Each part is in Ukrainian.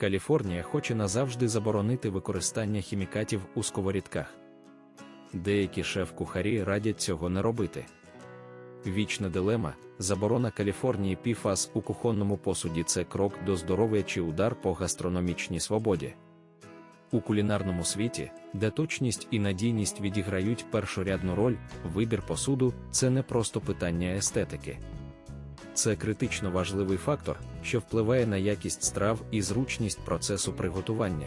Каліфорнія хоче назавжди заборонити використання хімікатів у сковорідках. Деякі шеф-кухарі радять цього не робити. Вічна дилема, заборона Каліфорнії піфас у кухонному посуді це крок до здоров'я чи удар по гастрономічній свободі. У кулінарному світі, де точність і надійність відіграють першорядну роль, вибір посуду це не просто питання естетики. Це критично важливий фактор, що впливає на якість страв і зручність процесу приготування.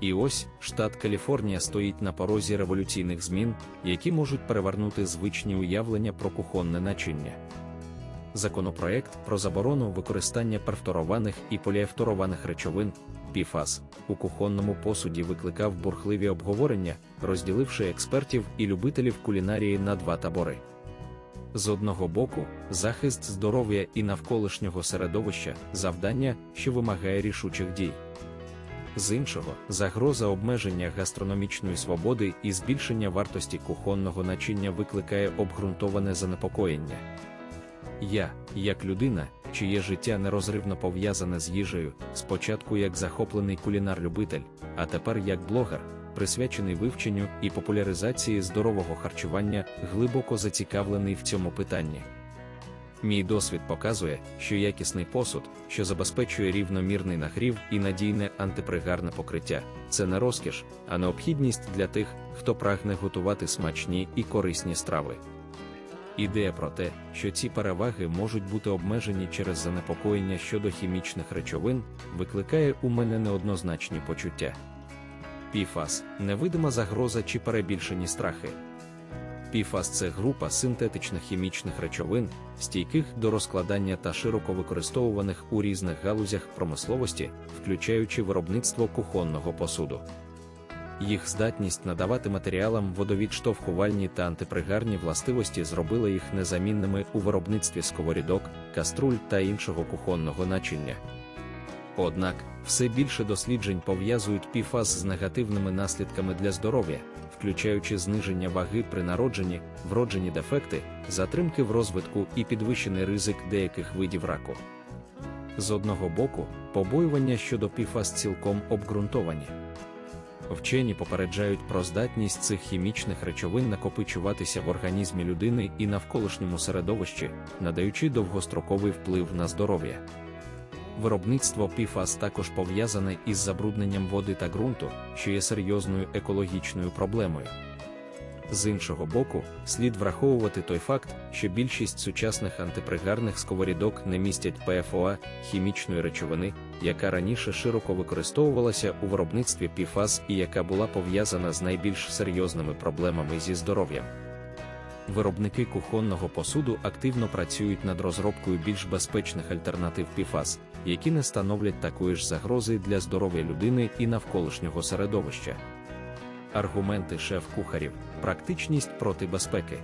І ось штат Каліфорнія стоїть на порозі революційних змін, які можуть перевернути звичні уявлення про кухонне начиння. Законопроект про заборону використання перфторованих і поліефторованих речовин ПІФАС у кухонному посуді викликав бурхливі обговорення, розділивши експертів і любителів кулінарії на два табори. З одного боку, захист здоров'я і навколишнього середовища завдання, що вимагає рішучих дій. З іншого, загроза обмеження гастрономічної свободи і збільшення вартості кухонного начиння викликає обґрунтоване занепокоєння. Я, як людина, чиє життя нерозривно пов'язане з їжею, спочатку як захоплений кулінар-любитель, а тепер як блогер, присвячений вивченню і популяризації здорового харчування, глибоко зацікавлений в цьому питанні. Мій досвід показує, що якісний посуд, що забезпечує рівномірний нагрів і надійне антипригарне покриття, це не розкіш, а необхідність для тих, хто прагне готувати смачні і корисні страви. Ідея про те, що ці переваги можуть бути обмежені через занепокоєння щодо хімічних речовин, викликає у мене неоднозначні почуття. Піфас невидима загроза чи перебільшені страхи. Піфас це група синтетичних хімічних речовин, стійких до розкладання та широко використовуваних у різних галузях промисловості, включаючи виробництво кухонного посуду. Їх здатність надавати матеріалам водовідштовхувальні та антипригарні властивості зробила їх незамінними у виробництві сковорідок, каструль та іншого кухонного начиння. Однак, все більше досліджень пов'язують піфаз з негативними наслідками для здоров'я, включаючи зниження ваги при народженні, вроджені дефекти, затримки в розвитку і підвищений ризик деяких видів раку. З одного боку, побоювання щодо піфаз цілком обґрунтовані. Вчені попереджають про здатність цих хімічних речовин накопичуватися в організмі людини і навколишньому середовищі, надаючи довгостроковий вплив на здоров'я. Виробництво ПІФАС також пов'язане із забрудненням води та ґрунту, що є серйозною екологічною проблемою. З іншого боку, слід враховувати той факт, що більшість сучасних антипригарних сковорідок не містять ПФОА, хімічної речовини, яка раніше широко використовувалася у виробництві ПІФАС і яка була пов'язана з найбільш серйозними проблемами зі здоров'ям. Виробники кухонного посуду активно працюють над розробкою більш безпечних альтернатив ПІФАС, які не становлять такої ж загрози для здоров'я людини і навколишнього середовища. Аргументи шеф-кухарів, практичність проти безпеки.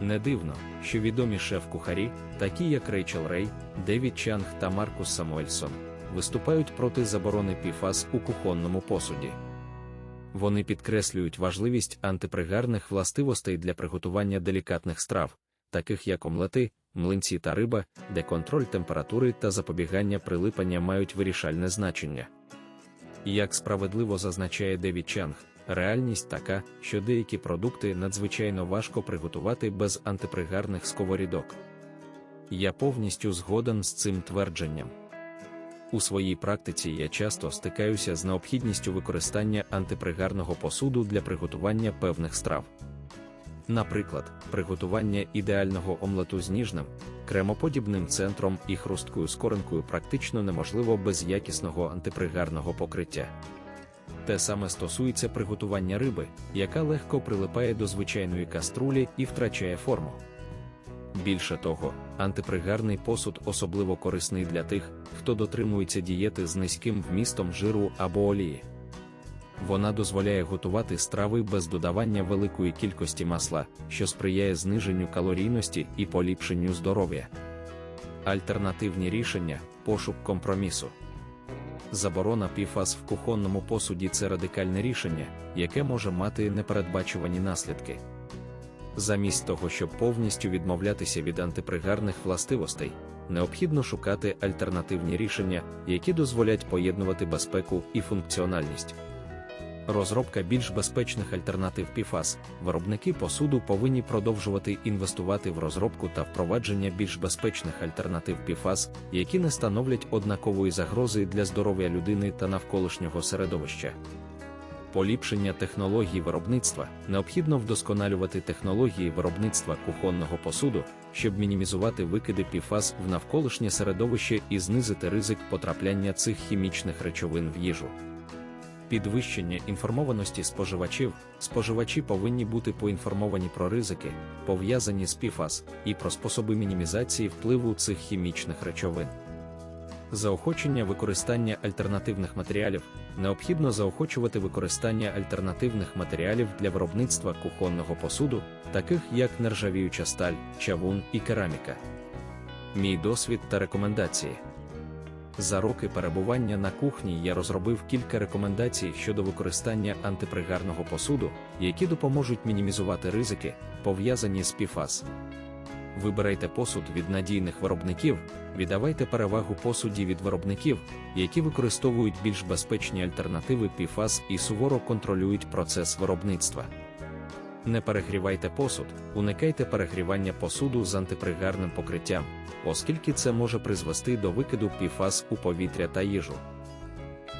Не дивно, що відомі шеф-кухарі, такі як Рейчел Рей, Девід Чанг та Маркус Самуельсон, виступають проти заборони ПІФАС у кухонному посуді. Вони підкреслюють важливість антипригарних властивостей для приготування делікатних страв, таких як омлети, млинці та риба, де контроль температури та запобігання прилипання мають вирішальне значення. Як справедливо зазначає Девід Чанг, реальність така, що деякі продукти надзвичайно важко приготувати без антипригарних сковорідок. Я повністю згоден з цим твердженням. У своїй практиці я часто стикаюся з необхідністю використання антипригарного посуду для приготування певних страв. Наприклад, приготування ідеального омлету з ніжним, кремоподібним центром і хрусткою скоринкою практично неможливо без якісного антипригарного покриття. Те саме стосується приготування риби, яка легко прилипає до звичайної каструлі і втрачає форму. Більше того, антипригарний посуд особливо корисний для тих, хто дотримується дієти з низьким вмістом жиру або олії. Вона дозволяє готувати страви без додавання великої кількості масла, що сприяє зниженню калорійності і поліпшенню здоров'я. Альтернативні рішення пошук компромісу. Заборона піфас в кухонному посуді це радикальне рішення, яке може мати непередбачувані наслідки. Замість того, щоб повністю відмовлятися від антипригарних властивостей, необхідно шукати альтернативні рішення, які дозволять поєднувати безпеку і функціональність. Розробка більш безпечних альтернатив PFAS. Виробники посуду повинні продовжувати інвестувати в розробку та впровадження більш безпечних альтернатив PFAS, які не становлять однакової загрози для здоров'я людини та навколишнього середовища. Поліпшення технологій виробництва необхідно вдосконалювати технології виробництва кухонного посуду, щоб мінімізувати викиди PFAS в навколишнє середовище і знизити ризик потрапляння цих хімічних речовин в їжу. Підвищення інформованості споживачів. Споживачі повинні бути поінформовані про ризики, пов'язані з PFAS, і про способи мінімізації впливу цих хімічних речовин. Заохочення використання альтернативних матеріалів необхідно заохочувати використання альтернативних матеріалів для виробництва кухонного посуду, таких як нержавіюча сталь, чавун і кераміка. Мій досвід та рекомендації. За роки перебування на кухні я розробив кілька рекомендацій щодо використання антипригарного посуду, які допоможуть мінімізувати ризики, пов'язані з PFAS. Вибирайте посуд від надійних виробників, віддавайте перевагу посуді від виробників, які використовують більш безпечні альтернативи PFAS і суворо контролюють процес виробництва. Не перегрівайте посуд, уникайте перегрівання посуду з антипригарним покриттям, оскільки це може призвести до викиду PFAS у повітря та їжу.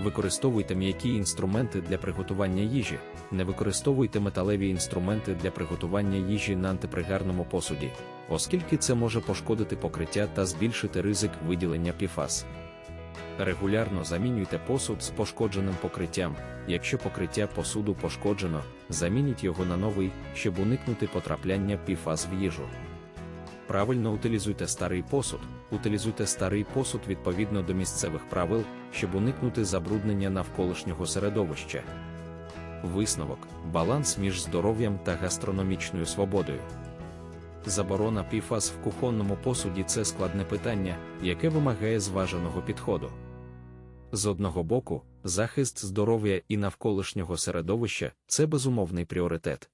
Використовуйте м'які інструменти для приготування їжі, не використовуйте металеві інструменти для приготування їжі на антипригарному посуді, оскільки це може пошкодити покриття та збільшити ризик виділення PFAS. Регулярно замінюйте посуд з пошкодженим покриттям. Якщо покриття посуду пошкоджено, замініть його на новий, щоб уникнути потрапляння PFAS в їжу. Правильно утилізуйте старий посуд, утилізуйте старий посуд відповідно до місцевих правил, щоб уникнути забруднення навколишнього середовища. Висновок баланс між здоров'ям та гастрономічною свободою. Заборона PFAS в кухонному посуді це складне питання, яке вимагає зваженого підходу. З одного боку, захист здоров'я і навколишнього середовища це безумовний пріоритет.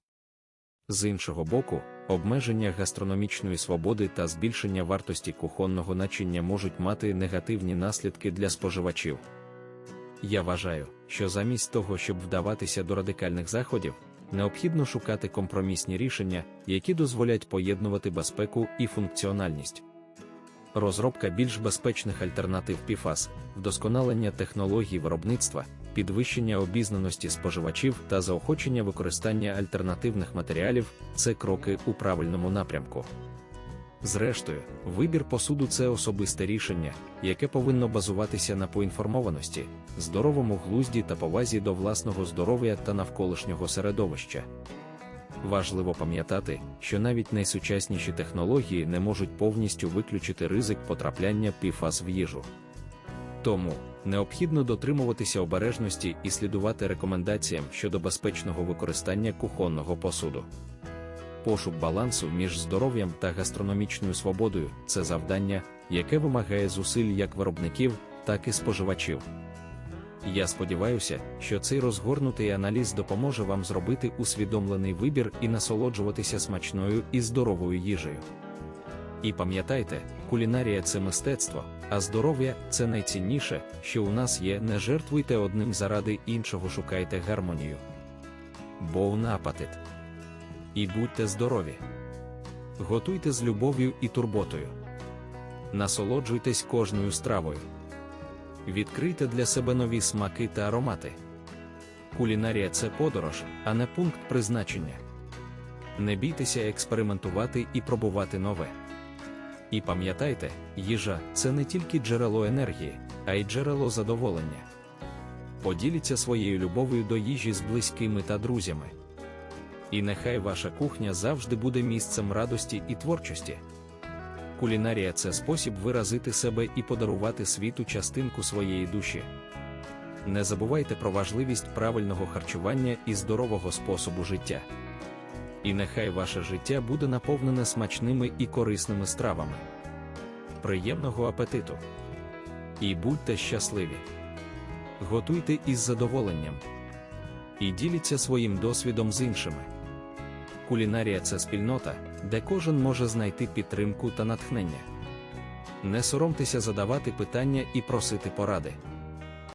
З іншого боку, обмеження гастрономічної свободи та збільшення вартості кухонного начиння можуть мати негативні наслідки для споживачів. Я вважаю, що замість того, щоб вдаватися до радикальних заходів, необхідно шукати компромісні рішення, які дозволять поєднувати безпеку і функціональність. Розробка більш безпечних альтернатив PFAS, вдосконалення технологій виробництва, підвищення обізнаності споживачів та заохочення використання альтернативних матеріалів це кроки у правильному напрямку. Зрештою, вибір посуду це особисте рішення, яке повинно базуватися на поінформованості, здоровому глузді та повазі до власного здоров'я та навколишнього середовища. Важливо пам'ятати, що навіть найсучасніші технології не можуть повністю виключити ризик потрапляння PFAS в їжу. Тому необхідно дотримуватися обережності і слідувати рекомендаціям щодо безпечного використання кухонного посуду. Пошук балансу між здоров'ям та гастрономічною свободою це завдання, яке вимагає зусиль як виробників, так і споживачів. Я сподіваюся, що цей розгорнутий аналіз допоможе вам зробити усвідомлений вибір і насолоджуватися смачною і здоровою їжею. І пам'ятайте, кулінарія це мистецтво, а здоров'я це найцінніше, що у нас є. Не жертвуйте одним заради іншого, шукайте гармонію. Бон апатит. І будьте здорові. Готуйте з любов'ю і турботою. Насолоджуйтесь кожною стравою. Відкрийте для себе нові смаки та аромати. Кулінарія це подорож, а не пункт призначення. Не бійтеся експериментувати і пробувати нове. І пам'ятайте, їжа це не тільки джерело енергії, а й джерело задоволення. Поділіться своєю любов'ю до їжі з близькими та друзями. І нехай ваша кухня завжди буде місцем радості і творчості. Кулінарія це спосіб виразити себе і подарувати світу частинку своєї душі. Не забувайте про важливість правильного харчування і здорового способу життя. І нехай ваше життя буде наповнене смачними і корисними стравами. Приємного апетиту! І будьте щасливі! Готуйте із задоволенням і діліться своїм досвідом з іншими. Кулінарія це спільнота, де кожен може знайти підтримку та натхнення. Не соромтеся задавати питання і просити поради.